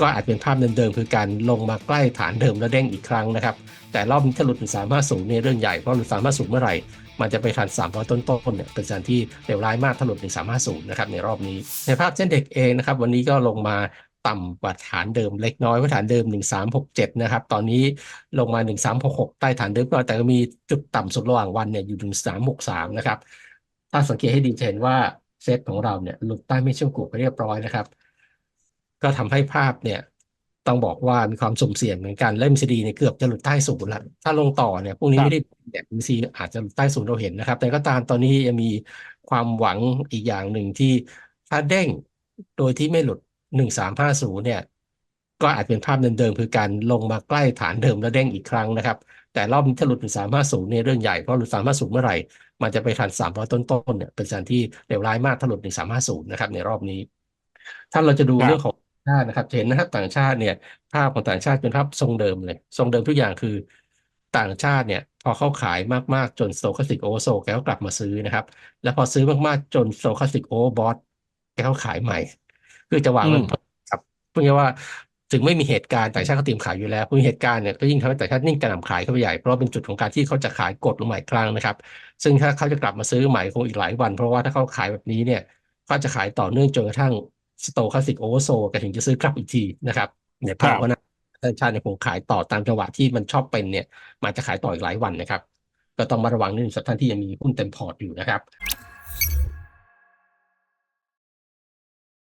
ก็อาจเป็นภาพเดิมๆคือการลงมาใกล้ฐานเดิมแล้วเด้งอีกครั้งนะครับ แต่รอบนี้ถ้าหลุดถึง350เนี่ยเรื่องใหญ่เพราะหลุด350เมื่อไหร่ มันจะไปทัน300ต้นๆเนี่ยเป็นสัญที่เลวร้ายมากถ้าหลุดถึง350นะครับในรอบนี้ ในภาพเส้นเด็กเองนะครับวันนี้ก็ลงมาต่ำกว่าฐานเดิมเล็กน้อยว่าฐานเดิม 1367 นะครับ ตอนนี้ลงมา 1366 ใต้ฐานเดิมก็แต่ก็มีจุดต่ำสุดระหว่างวันเนี่ยอยู่ถึง363 นะครับ ถ้าสังเกตให้ดีจะเห็นว่าเซตของเราเนี่ยหลุดใต้ไม่เชื่อมกลุ่มไปเรียบร้อยนะครับ ก็ทำให้ภาพเนี่ย ต้องบอกว่ามีความสุ่มเสี่ยงเหมือนกันเล่มซีดีเนี่ยเกือบจะหลุดใต้ศูนย์ล้วถ้าลงต่อเนี่ยพวกนี้ไม่ได้แบบมีซีอาจจะหลุดใต้ศูนย์เราเห็นนะครับ แต่ก็ตามตอนนี้ยังมีความหวังอีกอย่างหนึ่งที่ถ้าเด้งโดยที่ไม่หลุดหนึ่งสามห้าศูนย์เนี่ย ก็อาจเป็นภาพเดิมๆคือการลงมาใกล้ฐานเดิมแล้วเด้งอีกครั้งนะครับ แต่รอบนี้ถ้าหลุดถึงสามห้าศูนย์เนี่ยเรื่องใหญ่เพราะหลุดสามห้าศูนย์เมื่อไหร่มันจะไปทันสามร้อยต้นๆเนี่ยเป็นสัญที่เลวร้ายมากถ้าหลุดหนึ่งสามห้าศูนย์นะครับในรอบนี้ ถ้าเราจะดูเรื่องของ ชาตินะครับจะเห็นนะครับต่างชาติเนี่ยภาพของต่างชาติเป็นภาพทรงเดิมเลย ทรงเดิมทุกอย่างคือต่างชาติเนี่ยพอเขาขายมากๆจนโซคาสิกโอโซแกก็กลับมาซื้อนะครับ แล้วพอซื้อมากๆจนโซคาสิกโอบอสแกก็ขายใหม่ คือจะวางอืเงิมนครับพูดง่ายๆว่าถึงไม่มีเหตุการณ์ต่างชาติเขาเตรียมขายอยู่แล้วพอมีเหตุการณ์เนี่ยก็ยิ่งทำให้ต่างชาตินิ่งกระหน่ำขายเข้าไปใหญ่ เพราะว่าเป็นจุดของการที่เขาจะขายกดลงใหม่อีกครั้งนะครับ ซึ่งถ้าเขาจะกลับมาซื้อใหม่คงอีกหลายวัน เพราะว่าถ้าเขาขายแบบนี้เนี่ยเขาจะขายต่อเนื่องจนกระทั่ง สโตคาสิกโอเวอร์โซก็ถึงจะซื้อกลับอีกทีนะครับในภาพครับว่านะธนาคารเนี่ยคงขายต่อตามจังหวะที่มันชอบเป็นเนี่ยมันจะขายต่ออีกหลายวันนะครับ ก็ต้องมาระวังนิดนึงสำหรับท่านที่ยังมีหุ้นเต็มพอร์ตอยู่นะครับ